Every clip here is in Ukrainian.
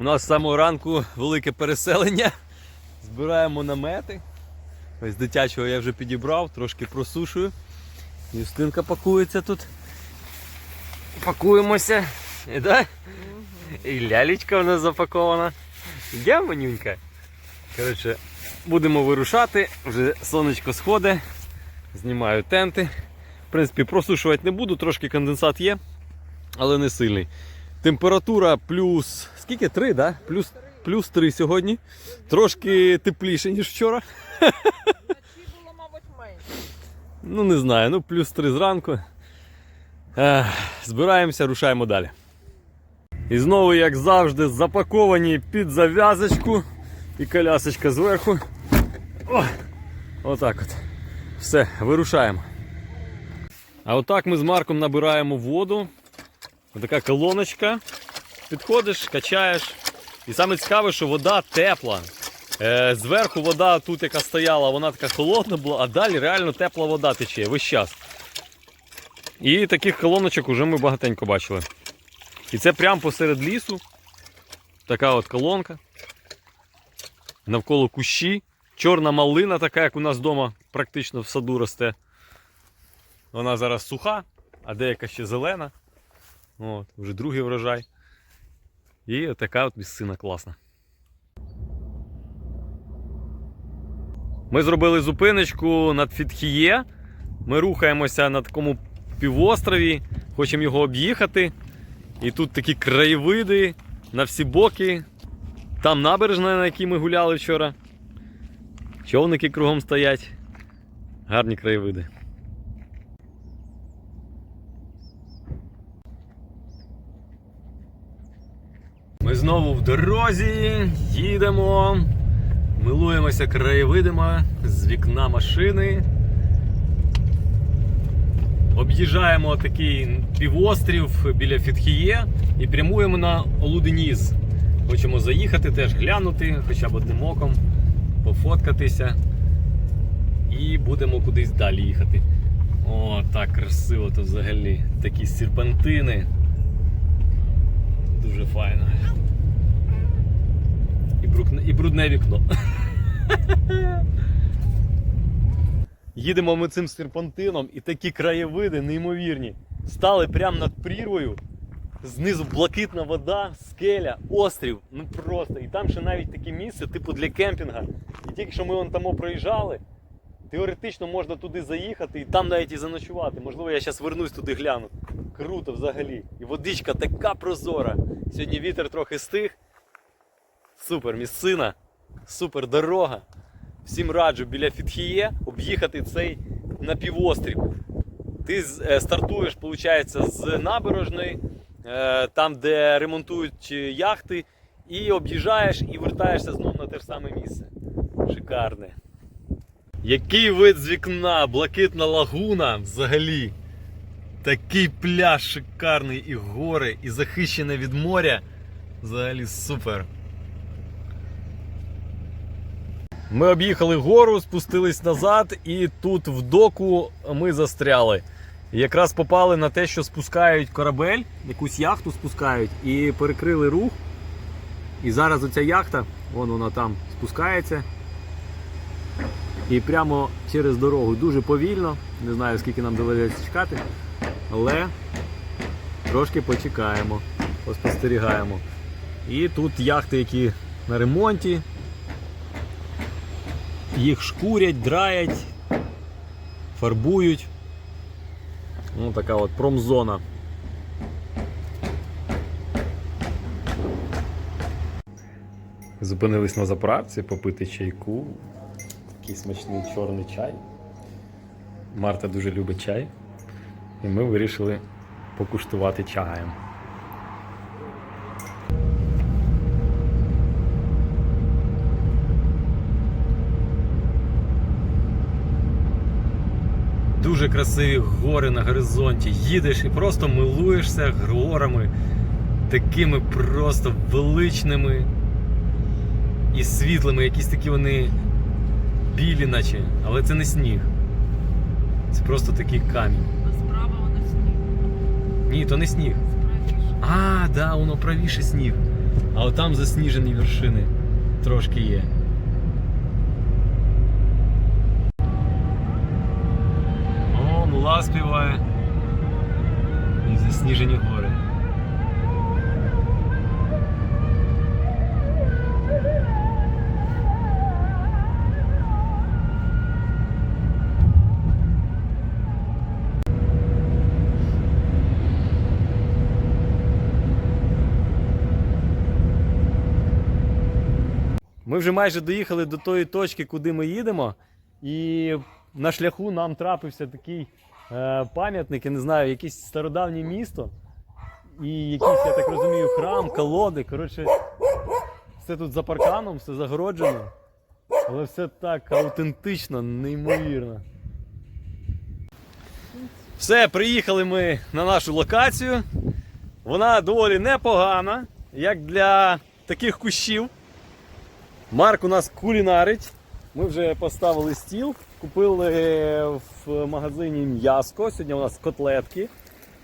У нас з самого ранку велике переселення. Збираємо намети. Ось дитячого я вже підібрав, трошки просушую. Юстинка пакується тут. Пакуємося. І, да? І лялечка в нас запакована. Я манюнька. Коротше, будемо вирушати, вже сонечко сходить. Знімаю тенти. В принципі, просушувати не буду, трошки конденсат є, але не сильний. Температура плюс. Скільки? 3, да? Плюс, плюс 3 сьогодні. Трошки тепліше, ніж вчора. Було, мабуть, менше. Ну, не знаю, ну плюс 3 зранку. Збираємося, рушаємо далі. І знову, як завжди, запаковані під зав'язочку і колясочка зверху. О, отак от. Все, вирушаємо. А отак ми з Марком набираємо воду. Така колоночка. Підходиш, качаєш. І саме цікаве, що вода тепла. Е, зверху вода тут, яка стояла, вона така холодна була, а далі реально тепла вода тече весь час. І таких колоночок вже ми багатенько бачили. І це прямо посеред лісу. Така от колонка. Навколо кущі. Чорна малина, така, як у нас вдома практично в саду росте. Вона зараз суха, а деяка ще зелена. От, вже другий врожай. І така от місцина класна. Ми зробили зупиночку над Фітхіє. Ми рухаємося на такому півострові, хочемо його об'їхати. І тут такі краєвиди на всі боки. Там набережна, на якій ми гуляли вчора. Човники кругом стоять. Гарні краєвиди. Ми знову в дорозі, їдемо, милуємося краєвидами з вікна машини. Об'їжджаємо такий півострів біля Фітхіє і прямуємо на Олуденіс. Хочемо заїхати, теж глянути, хоча б одним оком, пофоткатися. І будемо кудись далі їхати. О, так красиво то взагалі. Такі серпантини. Дуже файно. І, брудне, і брудне вікно. Їдемо ми цим серпантином і такі краєвиди неймовірні. Стали прямо над прірвою. Знизу блакитна вода, скеля, острів. Ну просто. І там ще навіть таке місце, типу для кемпінга. І тільки що ми вон там проїжджали, теоретично можна туди заїхати і там навіть і заночувати. Можливо, я зараз вернусь туди гляну. Круто взагалі. І водичка така прозора. Сьогодні вітер трохи стих. Супер місцина, супер дорога. Всім раджу біля Фітхіє об'їхати цей напівострів. Ти е, стартуєш, виходить, з набережної, е, там, де ремонтують е, яхти, і об'їжджаєш і вертаєшся знову на те ж саме місце. Шикарне. Який вид з вікна, блакитна лагуна взагалі. Такий пляж шикарний, і гори, і захищене від моря. Взагалі супер. Ми об'їхали гору, спустились назад, і тут в доку ми застряли. І Якраз попали на те, що спускають корабель, якусь яхту спускають і перекрили рух. І зараз оця яхта, вон вона там спускається. І прямо через дорогу дуже повільно. Не знаю скільки нам доведеться чекати, але трошки почекаємо, поспостерігаємо. І тут яхти, які на ремонті, їх шкурять, драять, фарбують. Ну, така от промзона. Зупинились на заправці попити чайку. Такий смачний чорний чай. Марта дуже любить чай. І ми вирішили покуштувати чаєм. Дуже красиві гори на горизонті. Їдеш і просто милуєшся горами, такими просто величними і світлими, якісь такі вони білі, наче, але це не сніг. Це просто такий камінь. А справа вона сніг. Ні, то не сніг. А, да, воно правіше сніг. А от там засніжені вершини трошки є. О, мула співає. І засніжені гори. Вже майже доїхали до тої точки, куди ми їдемо. І на шляху нам трапився такий е, пам'ятник, я не знаю, якесь стародавнє місто. І якийсь, я так розумію, храм, колоди. Коротше, все тут за парканом, все загороджено. Але все так автентично, неймовірно. Все, приїхали ми на нашу локацію. Вона доволі непогана, як для таких кущів. Марк у нас кулінарить. Ми вже поставили стіл, купили в магазині м'яско. Сьогодні у нас котлетки.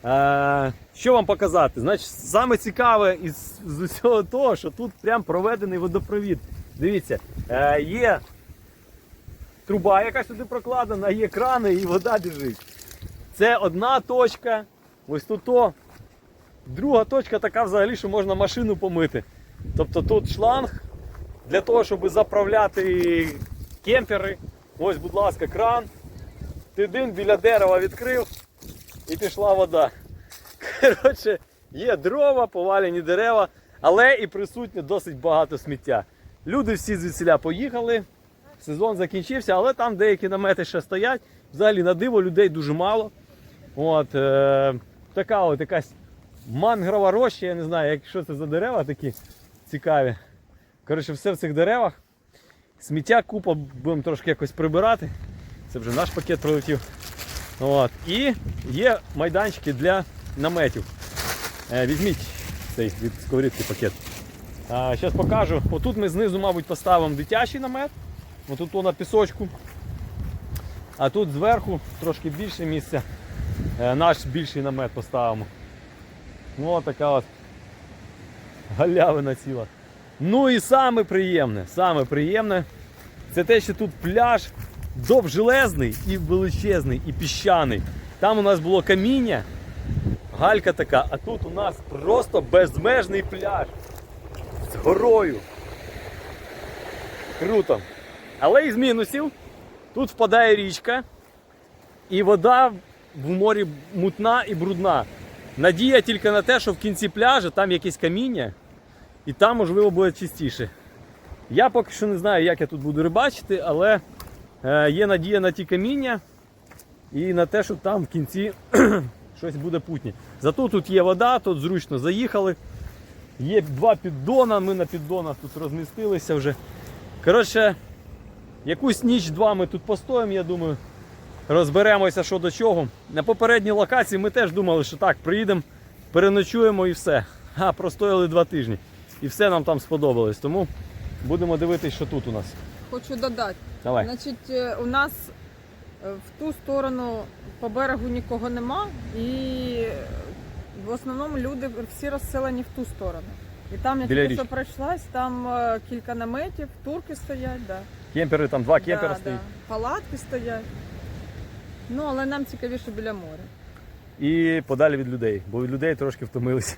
Е, що вам показати? Значить, саме цікаве із з усього того, що тут прям проведений водопровід. Дивіться, е, є труба, яка сюди прокладена, є крани і вода біжить. Це одна точка. Ось тут то. Друга точка така взагалі, що можна машину помити. Тобто тут шланг для того, щоб заправляти кемпери. Ось, будь ласка, кран. Ти один біля дерева відкрив і пішла вода. Коротше, є дрова, повалені дерева, але і присутнє досить багато сміття. Люди всі звідсіля поїхали. Сезон закінчився, але там деякі намети ще стоять. Взагалі на диво людей дуже мало. От, е, така от якась мангрова роща, я не знаю, що це за дерева такі цікаві. Коротше, все в цих деревах. Сміття купа, будемо трошки якось прибирати. Це вже наш пакет прилетів. От. І є майданчики для наметів. Е, візьміть цей від сковорідки пакет. Зараз покажу. Отут ми знизу, мабуть, поставимо дитячий намет. Отут то на пісочку. А тут зверху трошки більше місця. Е, наш більший намет поставимо. Ну, така от галявина ціла. Ну і саме приємне, саме приємне, це те, що тут пляж довжелезний і величезний, і піщаний. Там у нас було каміння, галька така, а тут у нас просто безмежний пляж з горою. Круто. Але із мінусів тут впадає річка, і вода в морі мутна і брудна. Надія тільки на те, що в кінці пляжу там якесь каміння, і там, можливо, буде чистіше. Я поки що не знаю, як я тут буду рибачити, але е, є надія на ті каміння і на те, що там в кінці щось буде путнє. Зато тут є вода, тут зручно заїхали. Є два піддона, ми на піддонах тут розмістилися вже. Коротше, якусь ніч-два ми тут постоїмо, я думаю. Розберемося, що до чого. На попередній локації ми теж думали, що так, приїдемо, переночуємо і все. А простояли два тижні. І все нам там сподобалось. Тому будемо дивитися, що тут у нас. Хочу додати. Давай. Значить, е, у нас е, в ту сторону по берегу нікого нема, і е, в основному люди всі розселені в ту сторону. І там, я річки. що пройшлась, там кілька наметів, турки стоять, да. Кемпери, там два кемпера да, стоїть. Да. Палатки стоять. Ну, але нам цікавіше біля моря. І подалі від людей, бо від людей трошки втомилися.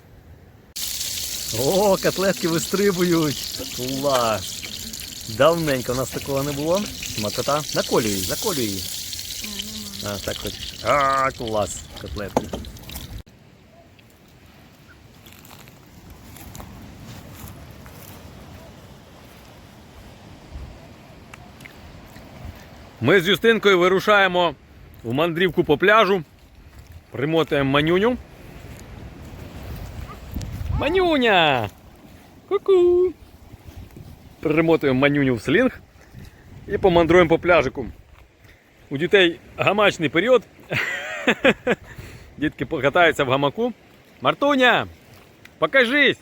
О, котлетки вистрибують. Клас. Давненько у нас такого не було. Смакота. Наколюй її, наколюй її. А, так хочеш. А, клас. Котлетки. Ми з Юстинкою вирушаємо в мандрівку по пляжу. Примотуємо манюню. Манюня! Ку-ку! Примотуємо манюню в слінг і помандруємо по пляжику. У дітей гамачний період. Дітки покатаються в гамаку. Мартуня! Покажись!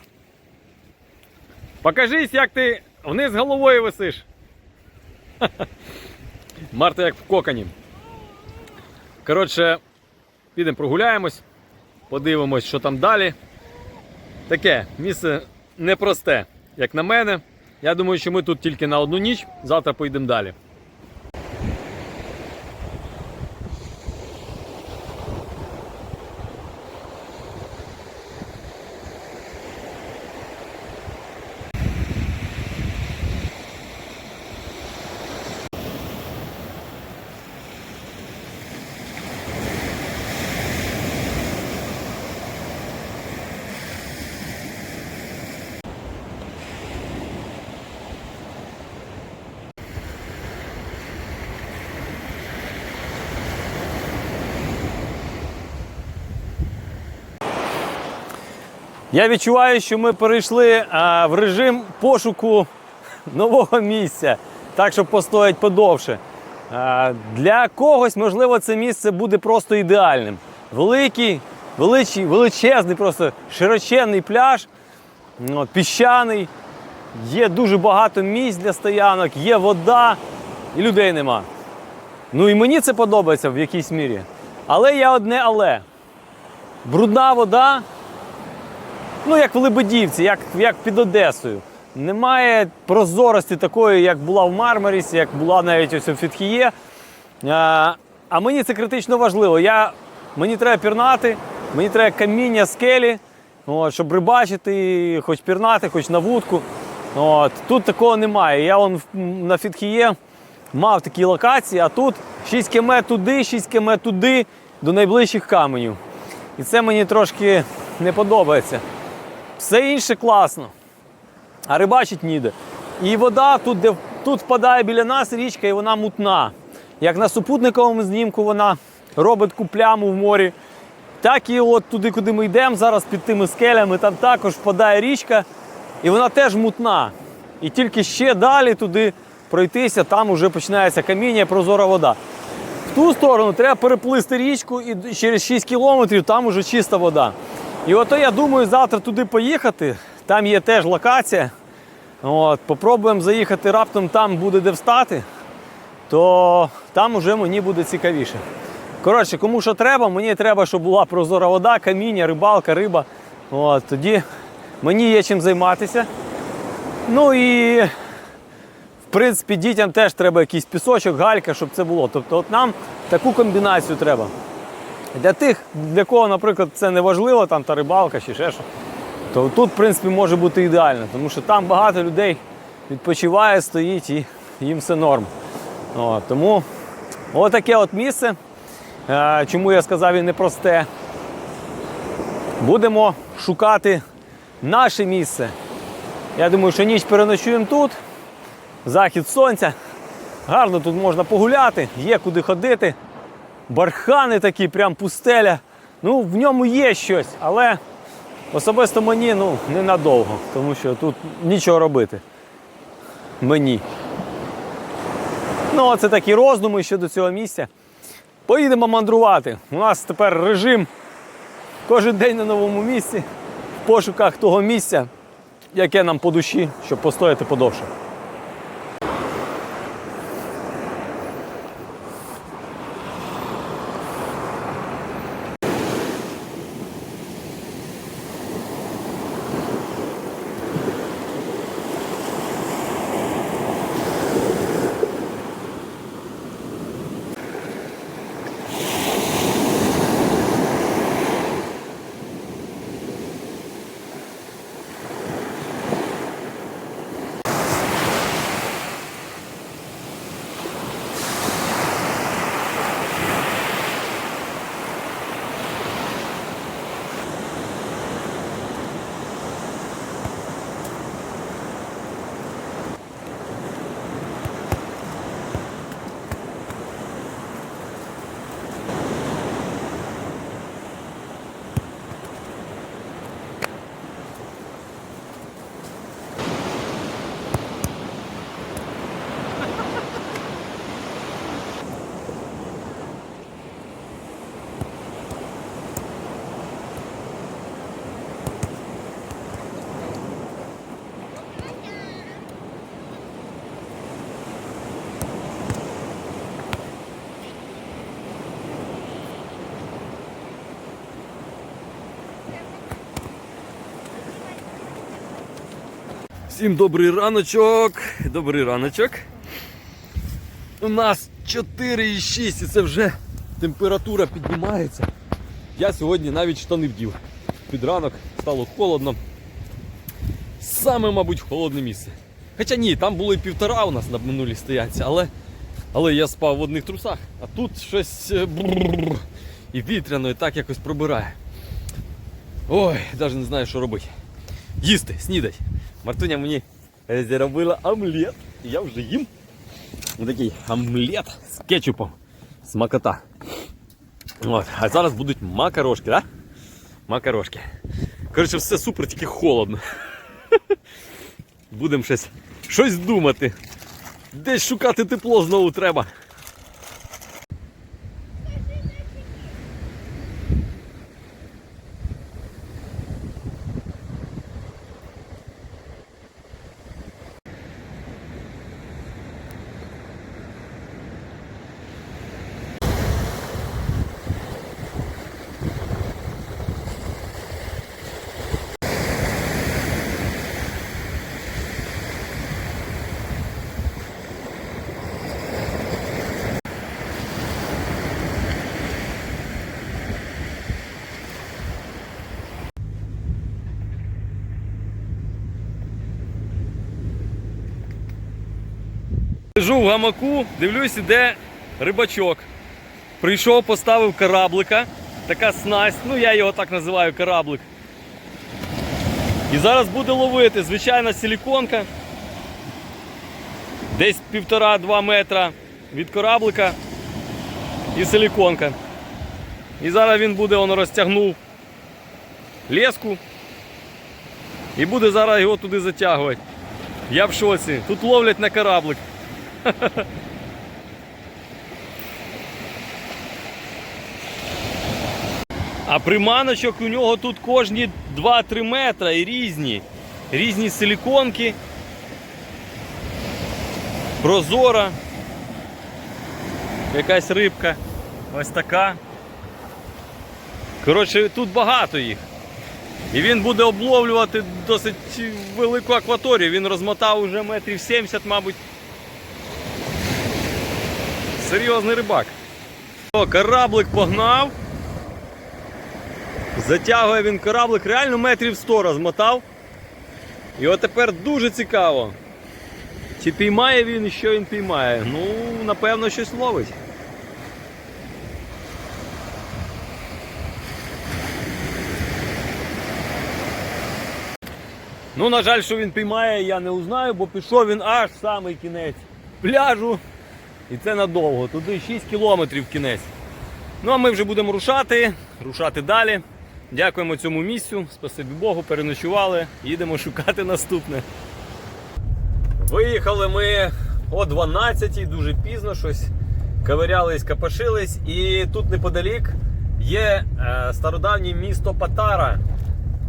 Покажись, як ти вниз головою висиш. Марта як в коконі. Коротше, підемо прогуляємось, подивимось, що там далі. Таке місце непросте, як на мене. Я думаю, що ми тут тільки на одну ніч, завтра поїдемо далі. Я відчуваю, що ми перейшли а, в режим пошуку нового місця, так щоб постоять подовше. А, для когось, можливо, це місце буде просто ідеальним. Великий, величий, величезний, просто широченний пляж, ну, піщаний. Є дуже багато місць для стоянок, є вода і людей нема. Ну і мені це подобається в якійсь мірі. Але є одне але. Брудна вода, ну як в Лебедівці, як, як під Одесою. Немає прозорості такої, як була в Мармарісі, як була навіть ось у Фітхіє. А, а мені це критично важливо. Я, мені треба пірнати, мені треба каміння, скелі, от, щоб рибачити, хоч пірнати, хоч на вудку. От. Тут такого немає. Я вон на Фітхіє мав такі локації, а тут 6 км туди, 6 км туди, до найближчих каменів. І це мені трошки не подобається. Все інше класно, а рибачить ніде. І вода тут, де тут впадає біля нас річка, і вона мутна. Як на супутниковому знімку вона робить таку пляму в морі. Так і от туди, куди ми йдемо, зараз під тими скелями, там також впадає річка, і вона теж мутна. І тільки ще далі туди пройтися, там вже починається каміння, прозора вода. В ту сторону треба переплисти річку і через 6 кілометрів там уже чиста вода. І ото я думаю завтра туди поїхати. Там є теж локація. От, попробуємо заїхати раптом, там буде де встати, то там уже мені буде цікавіше. Коротше, кому що треба, мені треба, щоб була прозора вода, каміння, рибалка, риба. От, тоді мені є чим займатися. Ну і в принципі, дітям теж треба якийсь пісочок, галька, щоб це було. Тобто, от нам таку комбінацію треба. Для тих, для кого, наприклад, це не важливо, там та рибалка чи ще що, то тут, в принципі, може бути ідеально, тому що там багато людей відпочиває, стоїть і їм все норм. От, тому отаке от місце. Е, Чому я сказав і непросте. Будемо шукати наше місце. Я думаю, що ніч переночуємо тут захід сонця. Гарно тут можна погуляти, є куди ходити. Бархани такі, прям пустеля. Ну, в ньому є щось, але особисто мені ну, ненадовго, тому що тут нічого робити. Мені. Ну, оце такі роздуми щодо цього місця. Поїдемо мандрувати. У нас тепер режим кожен день на новому місці, в пошуках того місця, яке нам по душі, щоб постояти подовше. Всім добрий раночок. Добрий раночок. У нас 4,6 і це вже температура піднімається. Я сьогодні навіть штани вдів. Під ранок стало холодно. Саме, мабуть, холодне місце. Хоча ні, там було і півтора у нас на минулій стоянці, але, але я спав в одних трусах, а тут щось е, і вітряно, і так якось пробирає. Ой, навіть не знаю, що робити. Їсти, снідать. Мартуня мені е, зробила омлет. Я вже їм. Такий омлет з кетчупом. Смакота. От. А зараз будуть макарошки? Да? Макарошки. Коротше, все супер, тільки холодно. Будемо щось, щось думати. Десь шукати тепло знову треба. Лежу в гамаку, дивлюсь, іде рибачок. Прийшов, поставив кораблика. Така снасть, ну я його так називаю кораблик. І зараз буде ловити звичайна силіконка. Десь півтора-два метра від кораблика і силіконка. І зараз він буде, воно розтягнув леску і буде зараз його туди затягувати. Я в шоці. Тут ловлять на кораблик. А приманочок у нього тут кожні 2-3 метра і різні. Різні силіконки. Прозора. Якась рибка. Ось така. Коротше, тут багато їх. І він буде обловлювати досить велику акваторію. Він розмотав уже метрів 70, мабуть. Серйозний рибак. О, кораблик погнав. Затягує він кораблик, реально метрів 100 розмотав. І от тепер дуже цікаво. Чи піймає він і що він піймає? Ну, напевно, щось ловить. Ну, на жаль, що він піймає, я не узнаю, бо пішов він аж в самий кінець пляжу. І це надовго. Туди 6 кілометрів кінець. Ну а ми вже будемо рушати, рушати далі. Дякуємо цьому місцю. Спасибі Богу, переночували. Їдемо шукати наступне. Виїхали ми о 12 дуже пізно щось. Ковирялись, капашились. І тут неподалік є е, стародавнє місто Патара.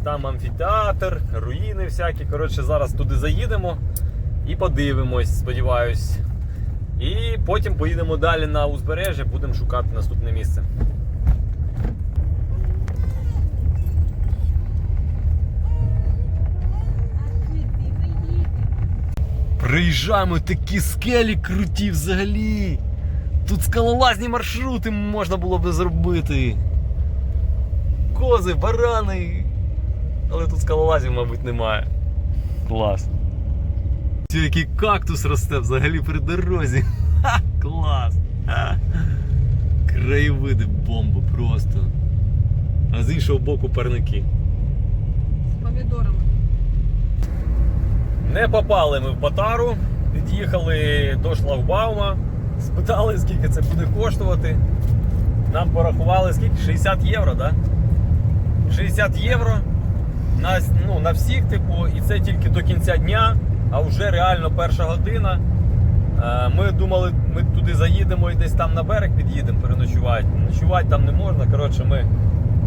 Там амфітеатр, руїни всякі. Коротше, зараз туди заїдемо і подивимось, сподіваюсь. І потім поїдемо далі на узбережжя, будемо шукати наступне місце. Приїжджаємо такі скелі круті взагалі. Тут скалолазні маршрути можна було б зробити. Кози, барани. Але тут скалолазів, мабуть, немає. Клас. Ці який кактус росте взагалі при дорозі. Ха, клас. Ха. Краєвиди бомба просто. А з іншого боку парники. З помідорами. Не попали ми в Патару, під'їхали до шлагбаума, спитали, скільки це буде коштувати. Нам порахували скільки? 60 євро, так? Да? 60 євро на, ну, на всіх, типу, і це тільки до кінця дня, а вже реально перша година. Е, Ми думали, ми туди заїдемо і десь там на берег під'їдемо переночувати. Ночувати там не можна. Коротше, ми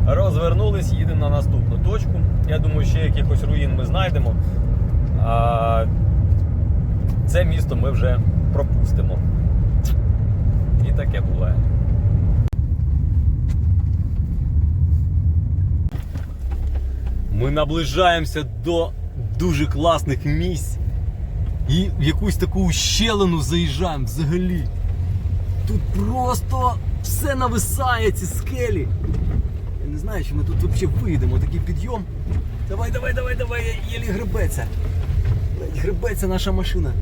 розвернулись, їдемо на наступну точку. Я думаю, ще якихось руїн ми знайдемо. Це місто ми вже пропустимо. І таке буває. Ми наближаємося до дуже класних місць. І в якусь таку ущелину заїжджаємо взагалі. Тут просто все нависає, ці скелі. Я не знаю, чи ми тут взагалі вийдемо, такий підйом. Давай, давай, давай, давай, єлі гребеться. Гребеться наша машина.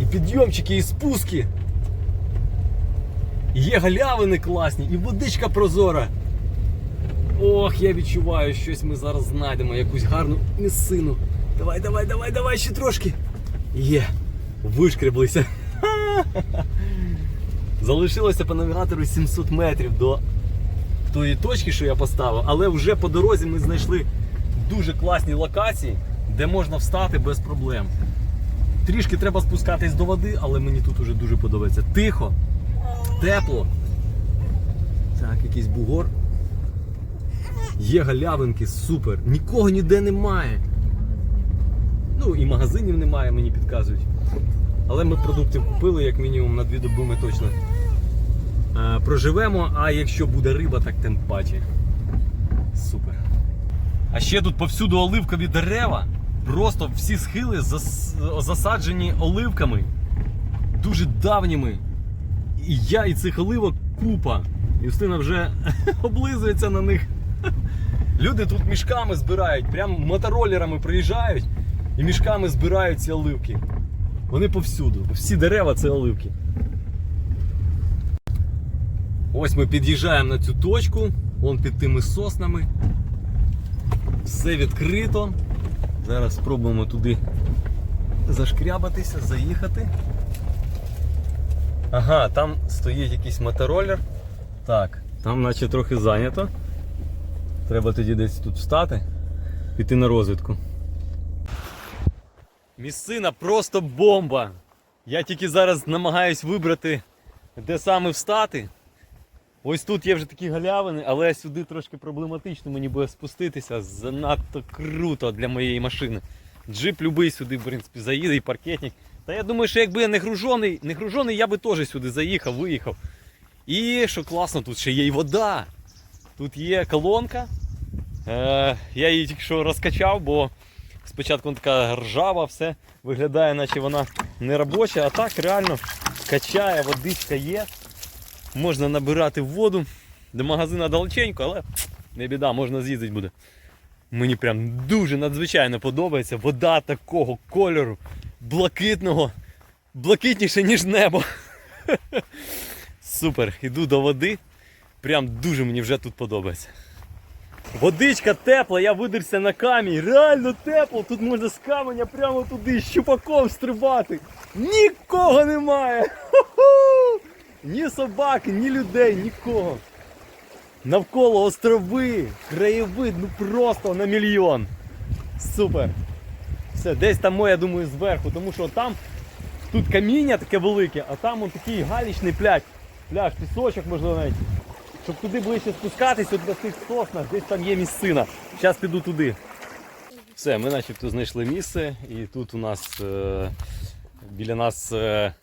І підйомчики, і спуски. Є галявини класні, і водичка прозора. Ох, я відчуваю, щось ми зараз знайдемо, якусь гарну місцину. Давай, давай, давай, давай, ще трошки. Є, вишкреблися. Залишилося по навігатору 700 метрів до тої точки, що я поставив, але вже по дорозі ми знайшли дуже класні локації, де можна встати без проблем. Трішки треба спускатись до води, але мені тут уже дуже подобається. Тихо, тепло. Так, якийсь бугор. Є галявинки, супер. Нікого ніде немає. Ну і магазинів немає, мені підказують. Але ми продуктів купили, як мінімум, на дві доби ми точно е, проживемо, а якщо буде риба, так тим паче. Супер. А ще тут повсюду оливкові дерева. Просто всі схили зас- засаджені оливками. Дуже давніми. І я і цих оливок купа. Юстина вже облизується на них. Люди тут мішками збирають, прям моторолерами приїжджають і мішками збирають ці оливки. Вони повсюду. Всі дерева це оливки. Ось ми під'їжджаємо на цю точку, вон під тими соснами. Все відкрито. Зараз спробуємо туди зашкрябатися, заїхати. Ага, там стоїть якийсь мотороллер. Так, там наче трохи зайнято. Треба тоді десь тут встати, піти на розвідку. Місцина просто бомба. Я тільки зараз намагаюсь вибрати, де саме встати. Ось тут є вже такі галявини, але сюди трошки проблематично мені буде спуститися. Занадто круто для моєї машини. Джип любий сюди, в принципі, заїде і паркетник. Та я думаю, що якби я не гружений, не гружений, я би теж сюди заїхав, виїхав. І що класно, тут ще є й вода. Тут є колонка. Е, я її тільки що розкачав, бо спочатку вона така ржава, все виглядає, наче вона не робоча, а так реально качає, водичка є. Можна набирати воду. До магазина далеченько, але не біда, можна з'їздити буде. Мені прям дуже надзвичайно подобається. Вода такого кольору, блакитного, блакитніше, ніж небо. Супер, іду до води. Прям дуже мені вже тут подобається. Водичка тепла, я видерся на камінь. Реально тепло. Тут можна з каменя прямо туди щупаком стрибати. Нікого немає. Ху-ху! Ні собаки, ні людей, нікого. Навколо острови, краєвид, ну просто на мільйон. Супер. Все, десь там, я думаю, зверху, тому що там тут каміння таке велике, а там он такий галічний пляж. Пляж, пісочок, можливо, навіть. Щоб туди ближче спускатись, от на тих соснах, десь там є місцина. Зараз піду туди. Все, ми начебто знайшли місце, і тут у нас е, біля нас е,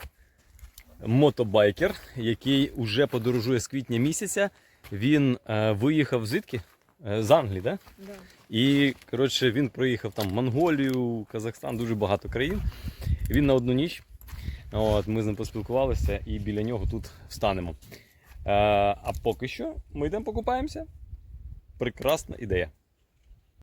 мотобайкер, який уже подорожує з квітня місяця. Він е, виїхав звідки? Е, з Англії, так? Да? Да. І коротше, він проїхав там Монголію, Казахстан, дуже багато країн. Він на одну ніч. От, ми з ним поспілкувалися і біля нього тут встанемо. Е, а поки що ми йдемо покупаємося. Прекрасна ідея.